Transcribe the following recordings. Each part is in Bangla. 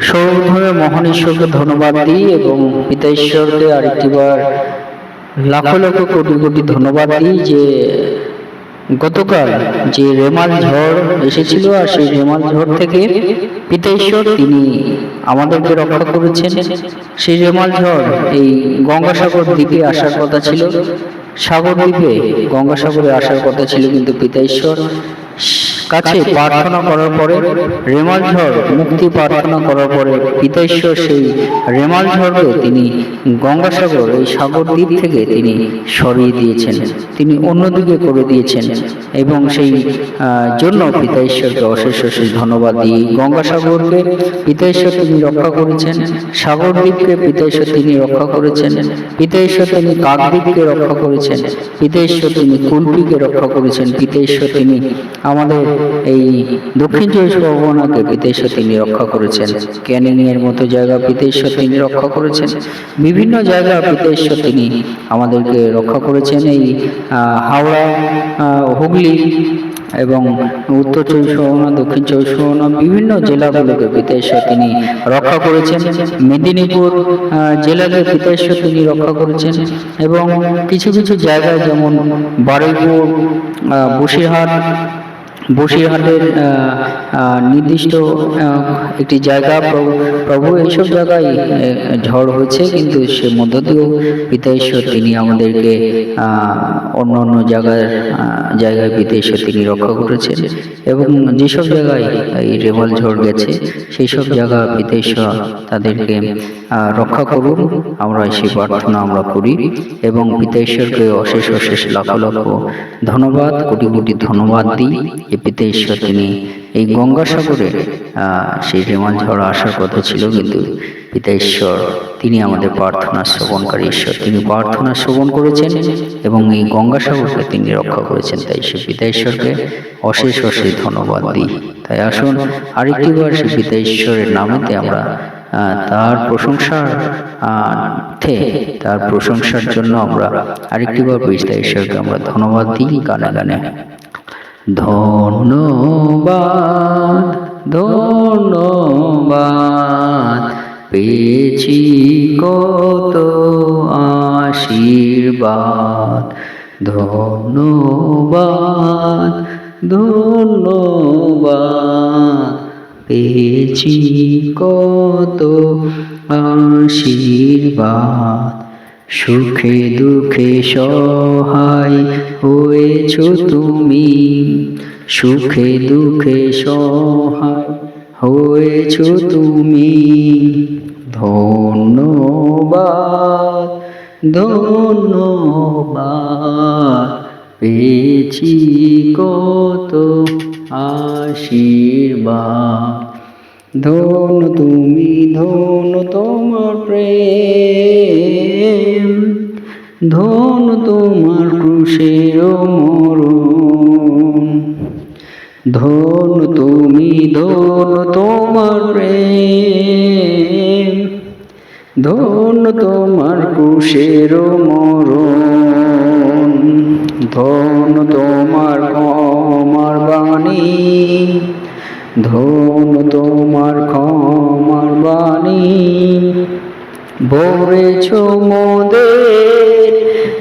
সর্বপ্রথমে মহান ঈশ্বরকে ধন্যবাদ দিই এবং পিতা ঈশ্বরকে আরেকটিবার লাখো লাখো কোটি কোটি ধন্যবাদ দিই যে গতকাল যে রেমাল ঝড় এসেছিল আর সেই রেমাল ঝড় থেকে পিতা ঈশ্বর তিনি আমাদেরকে রক্ষা করেছেন। সেই রেমাল ঝড় এই গঙ্গাসাগর দ্বীপে আসার কথা ছিল। সাগর দ্বীপে গঙ্গাসাগরে আসার কথা ছিল কিন্তু পিতা ঈশ্বর কাছে প্রার্থনা করার পরে রেমাল ঝড় মুক্তি প্রার্থনা করার পরে পিতাঈশ্বর সেই রেমাল ঝড়কে তিনি গঙ্গাসাগর এই সাগর দ্বীপ থেকে তিনি সরিয়ে দিয়েছেন। তিনি অন্যদিকে করে দিয়েছেন এবং সেই জন্য পিতা ঈশ্বরকে অশেষ অশেষ ধন্যবাদ দিই গঙ্গাসাগরকে পিতা ঈশ্বর তিনি রক্ষা করেছেন সাগর দ্বীপকে পিতা ঈশ্বর তিনি রক্ষা করেছেন পিতা ঈশ্বর তিনি কাকদ্বীপকে রক্ষা করেছেন পিতা ঈশ্বর তিনি কুলপিকে রক্ষা করেছেন পিতা ঈশ্বর তিনি আমাদের এই দক্ষিণ চব্বিশ পরগনাকে পিতা ঈশ্বর তিনি রক্ষা করেছেন। ক্যানিং এর মতো জায়গা পিতা ঈশ্বর তিনি রক্ষা করেছেন। বিভিন্ন জায়গা পিতা ঈশ্বর তিনি আমাদেরকে রক্ষা করেছেন। এই হাওড়া হুগলি এবং উত্তর চব্বিশ পরগনা, দক্ষিণ চব্বিশ পরগনা বিভিন্ন জেলাগুলোকে পিতা ঈশ্বর তিনি রক্ষা করেছেন। মেদিনীপুর জেলাকে পিতা ঈশ্বর তিনি রক্ষা করেছেন এবং কিছু কিছু জায়গায় যেমন বারুইপুর বসিরহাট বসিরহাটের নির্দিষ্ট একটি জায়গা প্রভু এইসব জায়গায় ঝড় হয়েছে কিন্তু সে মধ্য দিয়েও পিতা ঈশ্বর তিনি আমাদেরকে অন্য অন্য জায়গায় আহ, জায়গায় পিতা ঈশ্বর তিনি রক্ষা করেছেন। এবং যেসব জায়গায় এই রেমাল ঝড় গেছে সেই সব জায়গা পিতা ঈশ্বর তাদেরকে রক্ষা করুন। আমরা সেই প্রার্থনা আমরা করি এবং পিতা ঈশ্বরকে অশেষ অশেষ লাখ লাখ ধন্যবাদ কোটি কোটি ধন্যবাদ দিই। যে পিতা ঈশ্বর তিনি এই গঙ্গাসাগরে সেই রেমাল ঝড় আসার কথা ছিল কিন্তু পিতা ঈশ্বর তিনি আমাদের প্রার্থনা শ্রবণকারী ঈশ্বর, তিনি প্রার্থনা শ্রবণ করেছেন এবং এই গঙ্গাসাগরকে তিনি রক্ষা করেছেন। তাই সে পিতা ঈশ্বরকে অশেষ অশেষ ধন্যবাদ দিই। তাই আসুন আরেকটিবার সে পিতা ঈশ্বরের নামেতে আমরা তার প্রশংসার থে তার প্রশংসার জন্য আমরা আরেকটিবার পিতা ঈশ্বরকে আমরা ধন্যবাদ দিই গানে গানে। ধন্যবাদ ধন্যবাদ। পেয়েছি কত আশীর্বাদ। ধন্যবাদ ধন্যবাদ। পেয়েছি কত আশীর্বাদ। সুখে দুঃখে সহায় হয়েছ তুমি। সুখে দুঃখে সহায় হয়েছ তুমি। ধন্যবাদ ধন্যবাদ, পেয়েছি কত আশীর্বাদ। ধন তুমি, ধন তোমার প্রেম, ধন তোমার ক্রুশের মরণ। ধন তুমি, ধন তোমার প্রেম, ধন তোমার ক্রুশের মরণ। ধন তোমার কমার বাণী ধন তোমার ক্ষমার বাণী। ভরেছ মোদের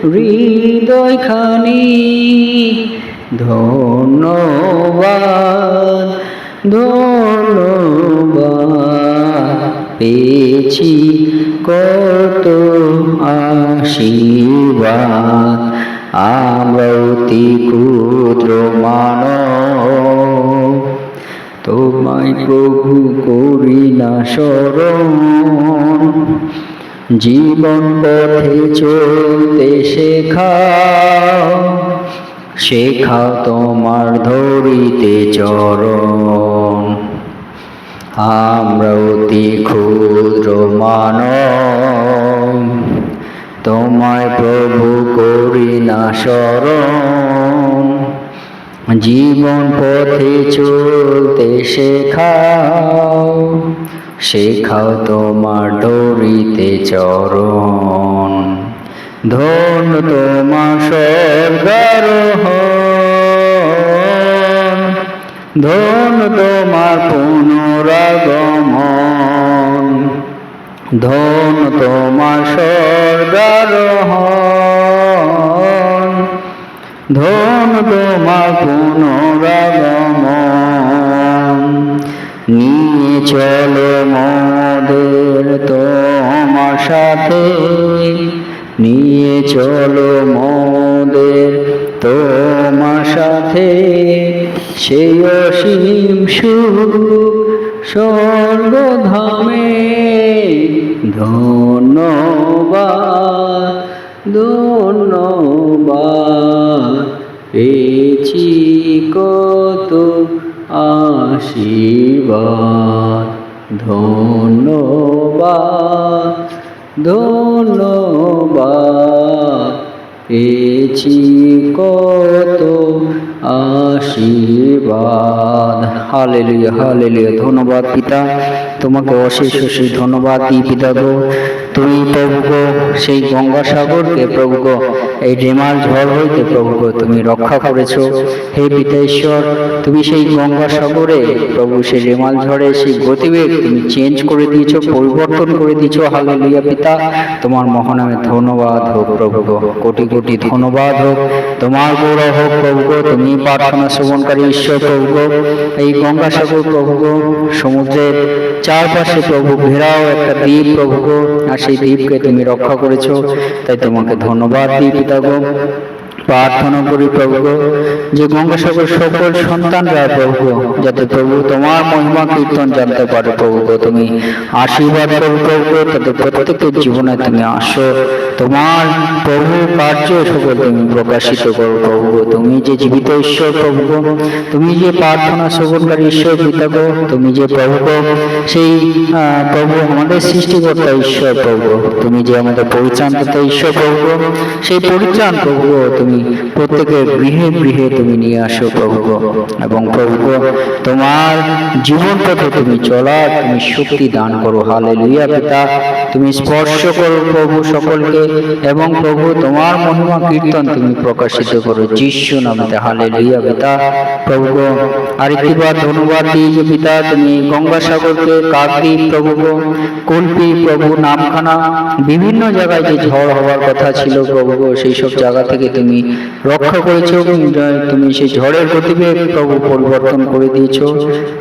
হৃদয়খানি। ধন্যবাদ ধন্যবাদ। পেয়েছি কত আশীর্বাদ। আমরা অতি ক্ষুদ্র মানব। তোমায় প্রভু করি না শরণ। জীবন পথে চলতে শেখাও শেখাও তোমার ধরিতে চরণ। আমরা অতি ক্ষুদ্র মানব, তোমায় প্রভু করি না শরণ। জীবন পথে চলতে শেখাও শেখাও তোমার ডরিতে চরণ। ধন তোমার স্বর্গারোহণ। ধন তোমার পুনরাগমন। ধন তোমার স্বর্গারোহণ। ধন তোমার পুনরাগমন। নিয়ে চলো মোদের তোমার সাথে। নিয়ে চলো মোদের তোমার সাথে। সেই অসীম সুখ স্বর্গধামে ধন্যবাদ ধন্যবাদ। পেয়েছি কত আশীর্বাদ। ধন্যবাদ ধন্যবাদ পেয়েছি কত আশীর্বাদ। হালেলুয়া হালেলুয়া ধন্যবাদ পিতা। তোমাকে অশেষ অশেষ ধন্যবাদ দিই গো তুমি প্রভু গো সেই গঙ্গাসাগরকে প্রভু গো এই রেমাল ঝড় হইতে প্রভু গো তুমি রক্ষা করেছ। হে পিতা ঈশ্বর তুমি সেই গঙ্গাসাগরে প্রভু, সেই রেমাল ঝড়ে সেই গতিবেগ তুমি চেঞ্জ করে দিয়েছ, পরিবর্তন করে দিয়েছ। হালেলুয়া পিতা। তোমার মহানামে ধন্যবাদ হোক প্রভু গো কোটি কোটি ধন্যবাদ হোক। তোমার গৌরব হোক প্রভু গো তুমি প্রার্থনা শ্রবণকারী ঈশ্বর প্রভু গো এই গঙ্গাসাগর প্রভু গো সমুদ্রের চারপাশে প্রভু, ঘেরাও একটা দ্বীপ প্রভু আর সেই দ্বীপকে তুমি রক্ষা করেছ, তাই তোমাকে ধন্যবাদ দিই পিতা গো প্রার্থনা করি প্রভু, যে গঙ্গাসাগর সকল সন্তানরা প্রভু, যাতে প্রভু তোমার মহিমা কীর্তন জানতে পারে প্রভু তুমি আশীর্বাদ করো প্রভু তাদের প্রত্যেকের জীবনে তুমি আসো, তোমার প্রভু কার্য সকল তুমি প্রকাশিত করো প্রভু তুমি যে জীবিত ঈশ্বর প্রভু তুমি যে প্রার্থনা শ্রবণকারী ঈশ্বর পিতা গো, তুমি যে প্রভু সেই প্রভু আমাদের সৃষ্টিকর্তা ঈশ্বর প্রভু তুমি যে আমাদের পরিত্রাণকর্তা ঈশ্বর প্রভু সেই পরিত্রাণ প্রভু তুমি প্রত্যেকের গৃহে গৃহে তুমি নিয়ে আসো প্রভু। এবং প্রভু তোমার জীবন পথে তুমি চলার তুমি শক্তি দান করো হালে লুইয়া পিতা, তুমি স্পর্শ করো প্রভু সকলকে, এবং প্রভু তোমার মহিমা কীর্তন তুমি প্রকাশিত করো যিশু নামে হালে লুইয়া পিতা প্রভু আরেকটিবার ধন্যবাদ দিই পিতা, তুমি গঙ্গাসাগরকে কাকদ্বীপ প্রভু কল্পি প্রভু নামখানা, বিভিন্ন জায়গায় যে ঝড় হওয়ার কথা ছিল প্রভু সেই সব জায়গা থেকে তুমি রক্ষা করেছ এবং তুমি সেই ঝড়ের গতিবেগ প্রভু পরিবর্তন করে দিয়েছ।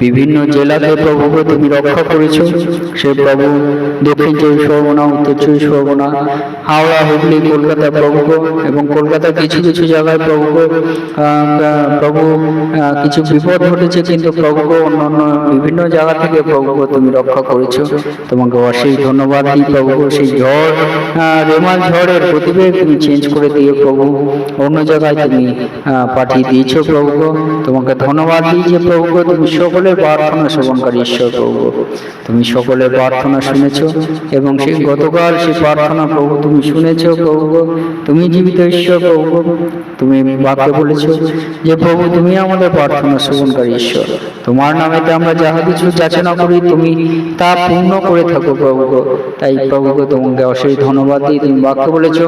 বিভিন্ন জেলাতে প্রভু গো, তুমি রক্ষা করেছ। সে প্রভু দক্ষিণ চব্বিশ পরগনা উত্তর চব্বিশ পরগনা হাওড়া হুগলি কলকাতা প্রভু এবং কলকাতার কিছু কিছু জায়গায় প্রভু প্রভু কিছু বিপদ ঘটেছে কিন্তু প্রভু গো, অন্যান্য বিভিন্ন জায়গা থেকে প্রভু তুমি রক্ষা করেছ। তোমাকে অশেষ ধন্যবাদ দিই প্রভু। সেই ঝড় রেমাল ঝড়ের গতিবেগ তুমি চেঞ্জ করে দিয়ে প্রভু। অন্য জায়গায় তুমি পাঠিয়ে দিয়েছ প্রভু তোমাকে ধন্যবাদ যে প্রভু তুমি সকলের প্রার্থনা শ্রবণকারী ঈশ্বর প্রভু তুমি সকলের প্রার্থনা শুনেছ এবং সেই গতকাল সেই প্রার্থনা প্রভু তুমি শুনেছ প্রভু তুমি জীবিত ঈশ্বর প্রভু তুমি বাক্যে বলেছ যে প্রভু, তুমি আমাদের প্রার্থনা শ্রবণকারী ঈশ্বর। তোমার নামেতে আমরা যাহা কিছু যাচনা করি, তুমি তা পূর্ণ করে থাকো প্রভু তাই প্রভু তোমাকে অশেষ ধন্যবাদ দিয়ে তুমি বাক্য বলেছ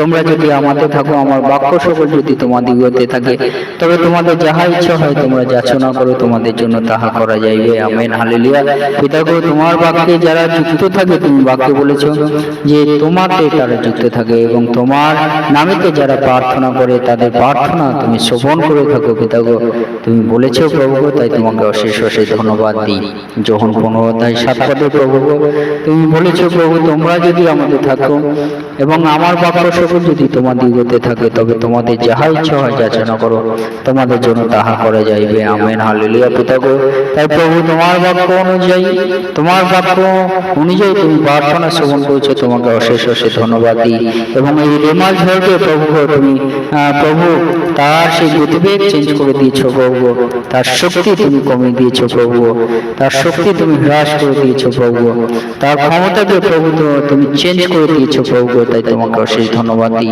তোমরা যদি আমাতে থাকো, আমার বাক্য সকল যদি তোমাদের হতে থাকে, তবে তোমাদের যাহা ইচ্ছা হয় তোমরা যাচনা করো, তোমাদের জন্য তাহা করা যাইবে। Amen, hallelujah. পিতা গো তোমার বাক্যে যারা যুক্ত থাকে, তুমি বাক্যে বলেছ যে তোমাতে তারা যুক্ত থাকে এবং তোমার নামেতে যারা প্রার্থনা করে, তাদের প্রার্থনা তুমি শ্রবণ করে থাকো পিতা গো তুমি বলেছ, প্রভু তাই তোমাকে অশেষ অশেষ ধন্যবাদ দিই। যখন কোনো তাই সাত প্রভু তুমি বলেছ, প্রভু, তোমরা যদি আমাদের থাকো এবং আমার বাক্য সকল যদি তোমাদের দিগতে থাকে, তবে তোমাদের যাহা ইচ্ছা হয় যাচনা করো তোমাদের জন্য তাহা করা যাইবে আমেন, হালেলুয়া পিতা গো তাই প্রভু, তোমার বাক্য অনুযায়ী, তোমার বাক্য অনুযায়ী তুমি প্রার্থনা শ্রবণ করেছ তোমাকে অশেষ অশেষ ধন্যবাদ দিই এবং এই রেমাল ঝড়কে প্রভু, তুমি প্রভু, তার সেই গতিবেগ চেঞ্জ করে দিয়েছ প্রভু। তার শক্তি তুমি কমিয়ে দিয়েছ প্রভু। তার শক্তি তুমি হ্রাস করে দিয়েছ প্রভু। তার ক্ষমতাকে প্রভু, তুমি চেঞ্জ করে দিয়েছ প্রভু। তাই তোমাকে অশেষ ধন্যবাদ ধন্যবাদ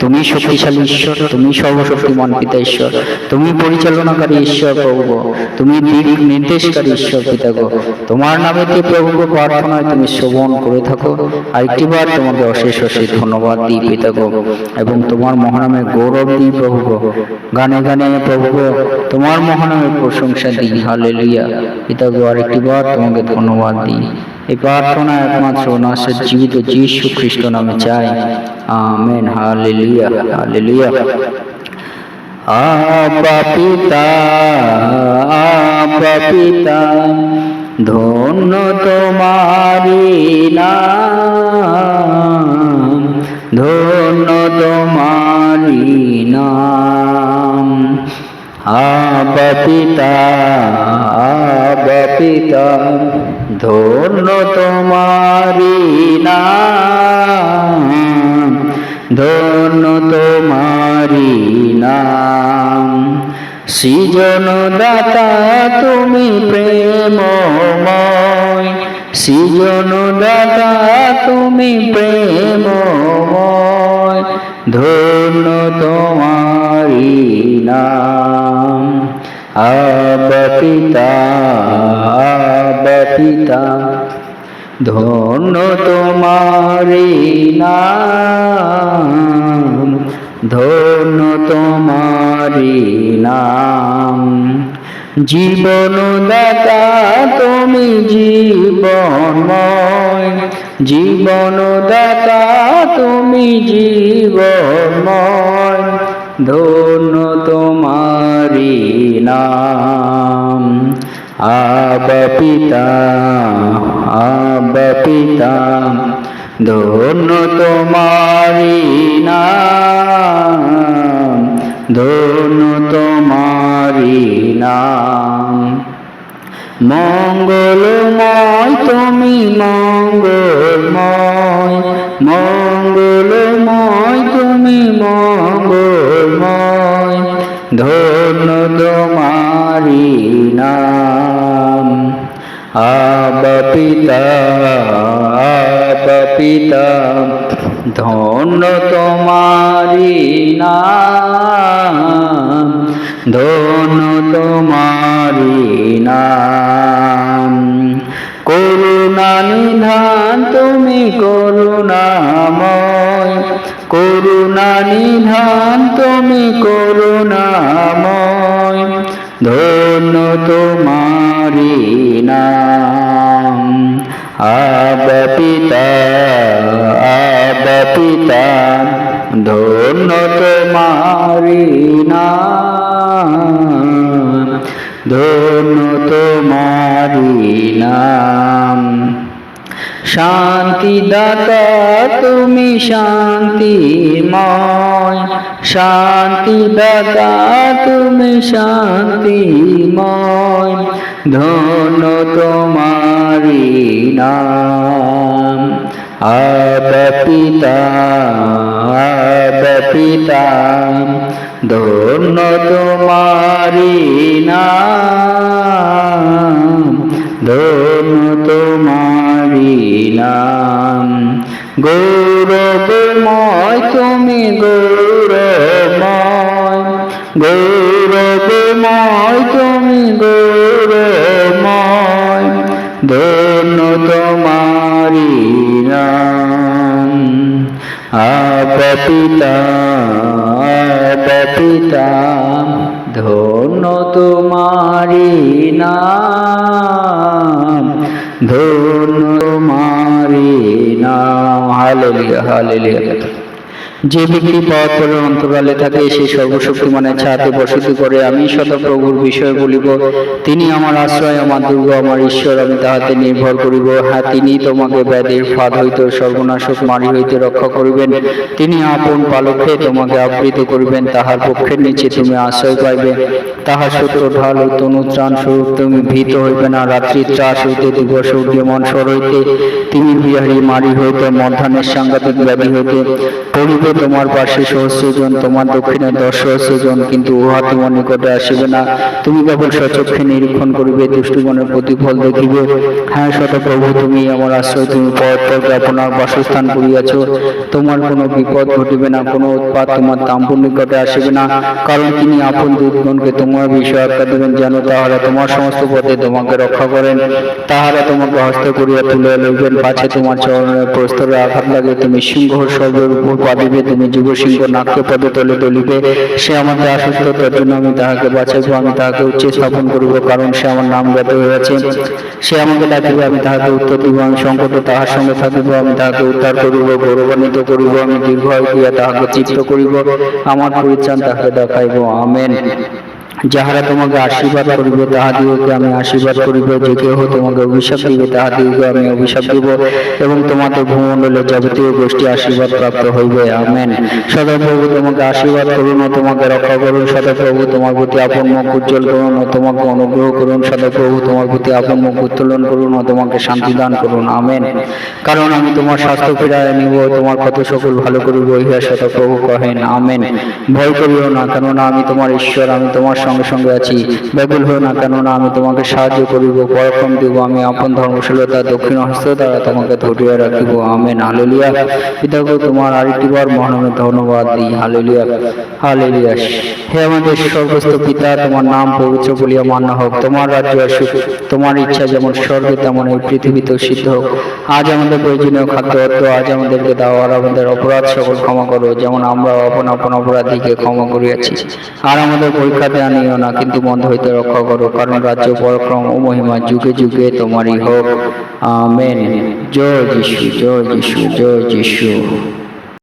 তুমি শক্তিশালী ঈশ্বর, তুমি সর্বশক্তিমান পিতা ঈশ্বর। তুমি পরিচালনাকারী ঈশ্বর প্রভু। তুমি দিক নির্দেশকারী ঈশ্বর পিতা গো। তোমার নামেতে প্রভু প্রার্থনায় তুমি শ্রবণ করে থাকো আরেকটিবার তোমাকে অশেষ অশেষ ধন্যবাদ দিই পিতা গো। এবং তোমার মহানামে গৌরব দিই প্রভু গানে গানে প্রভু তোমার মহানামের প্রশংসা দিই। হালে হালেলুয়া। পিতা গো আরেকটিবার তোমাকে ধন্যবাদ দিই। এই প্রার্থনা একমাত্র নাসের জীবিত যীশু খ্রিস্ট নামে চাই। আমেন হালেলুয়া হালেলুয়া আবা পিতা আবা পিতা ধন্য তোমারি নাম ধন্য তোমারি নাম আবা পিতা আবা পিতা ধন্য তোমারি নাম, ধন্য তোমারি নাম। সৃজন দাতা, তুমি প্রেমময়। সৃজন দাতা, তুমি প্রেমময়। ধন্য তোমারি নাম। আব পিতা আব ধন্য তোমারি নাম, ধন্য তোমারি নাম। জীবন দাতা, তুমি জীবনময়। জীবন দাতা, তুমি জীবনময়। ধন্য তোমারি নাম। আব পিতা আব পিতা, ধন্য তোমারি নাম। ধন্য তোমারি নাম। মঙ্গলময়, তুমি মঙ্গলময় মঙ্গলময় আব পিতা আব ধন্য তোমারি নাম ধন্য তোমারি নাম। করুণা নিধান তুমি করুণাময়, করুণা নিধান তুমি করুণাময় ধন্য তোমারি নাম। আব পিতা ধন্য তোমারি নাম। ধন্য তোমারি নাম। শান্তি দাতা, তুমি শান্তিময়। শান্তি দাতা, তুমি শান্তিময়। ধন্য তোমারি নাম। আব পিতা আব পিতা। ধন্য তোমারি নাম। ধন্য তোমারি নাম গৌরবময় তুমি গৌরবময়। গৌরবময় তুমি গৌরবময়। ধন্য তোমারি নাম। আব পিতা আব পিতা, ধন্য তোমারি নাম। ধন্য মারি না হালেলিয়া হালেলুয়া। যে ব্যক্তি পথের অন্তরালে থাকে, সে সর্বশক্তিমানের ছাতে বসতি করে, আমি সদাপ্রভুর বিষয় বলিব, তিনি আমার আশ্রয়, আমার দুর্গ, আমার ঈশ্বর, আমি তাহাতে নির্ভর করিব। হ্যাঁ তিনি তোমাকে ব্যাধির ফাঁদ হইতে, সর্বনাশক মারি হইতে রক্ষা করিবেন। তিনি আপন পালকে তোমাকে আবৃত করিবেন, তাহার পক্ষের নিচে তুমি আশ্রয় পাইবে। তাহার সত্য, ঢাল ও তনুত্রাণ স্বরূপ তুমি ভীত হইবে না। রাত্রি ত্রাস হইতে দিবস উদীয়মান স্বর হইতে তিনি বিহারী মারি হইতে, মধ্যাহ্নের সাংঘাতিক ব্যাধি হইতে পূর্বে তোমার পাশে সহস্র জন তোমার দক্ষিণে দশ সহস্র জন কিন্তু উহা তোমার নিকটে আসিবে না। তুমি কেবল সচক্ষে নিরীক্ষণ করিবে, দুষ্টুগণের প্রতিফল দেখিবে। হ্যাঁ শতপ্রভু, তুমি আমার আশ্রয়, তুমি পরপরকে আপনার বাসস্থান করিয়াছ। তোমার কোনো বিপদ ঘটিবে না, কোনো উৎপাত তোমার তাম্পুর নিকটে আসিবে না। কারণ তিনি আপন দূতগণকে তোমার বিষয় আজ্ঞা দেবেন, যেন তাহারা তোমার সমস্ত পথে তোমাকে রক্ষা করেন। তাহারা তোমাকে হস্ত করিয়া তুলে লইবেন, পাছে তোমার চরণের প্রস্তরে আঘাত লাগে। তুমি সিংহ, সর্বের উপর পাবিবে তুমি যুব সিংহ নাট্য পদে তলে তুলিবে। সে আমাকে অসুস্থতার জন্য আমি তাহাকে বাঁচাইব, আমি তাহাকে উচ্চে স্থাপন করিব, কারণ সে আমার নাম জ্ঞাত হইয়াছে। সে আমাকে ডাকিবে, আমি তাহাকে উত্তর দিব, আমি সংকটে তাহার সঙ্গে থাকিব, আমি তাহাকে উদ্ধার করিব, গৌরবান্বিত করিব, আমি দীর্ঘ দিয়া তাহাকে চিত্ত করিব, আমার পরিত্রাণ তাহাকে দেখাইব, আমেন। যাহারা তোমাকে আশীর্বাদ করিবে তাহাদিগকে আমি আশীর্বাদ করিব। যে কেহ তোমাকে অভিশাপ দিবে তাহাদিগকে আমি অভিশাপ দিব। এবং তোমাদের ভূমণ্ডলে যাবতীয় গোষ্ঠী আশীর্বাদ প্রাপ্ত হইবে। আমেন। সদাপ্রভু তোমাকে আশীর্বাদ করুন ও তোমাকে রক্ষা করুন। সদাপ্রভু তোমার প্রতি আপন মুখ উজ্জ্বল করুন ও তোমাকে অনুগ্রহ করুন। সদাপ্রভু তোমার প্রতি আপন মুখ উত্তোলন করুন ও তোমাকে শান্তি দান করুন। আমেন। কারণ আমি তোমার স্বাস্থ্য ফিরায় নিব, তোমার কত সকল ভালো করিব ইহা সদাপ্রভু কহেন। আমেন। ভয় করিও না, কেননা আমি তোমার ঈশ্বর, আমি তোমার সঙ্গে সঙ্গে আছি। ব্যাকুল হও না কেননা আমি তোমাকে সাহায্য করিব, পরাক্রম দিব, আমি আপন ধর্মশীলতা দক্ষিণ হস্ত দ্বারা তোমাকে ধরিয়া রাখিব। Amen, hallelujah. পিতাকে তোমার আরেকটি বার মহানামে ধন্যবাদ দিই। Hallelujah hallelujah. হে আমাদের সর্বস্ত পিতা, তোমার নাম পবিত্র বলিয়া মান্য হোক। তোমার রাজ্য আসুক, তোমার ইচ্ছা যেমন স্বর্গে, তেমন এই পৃথিবীতেও সিদ্ধ হোক। আজ আমাদের প্রয়োজনীয় খাদ্য, অর্থ, আজ আমাদেরকে দাও, আর আমাদের অপরাধ সকল ক্ষমা করো, যেমন আমরা আপন আপন অপরাধীকে ক্ষমা করিয়াছি। আর আমাদের পরীক্ষাতে আনিও না, কিন্তু মন্দ হইতে রক্ষা করো, কারণ রাজ্য, পরাক্রম ও মহিমা যুগে যুগে তোমারই হোক। আমেন। জয় যিশু জয় যিশু জয় যিশু।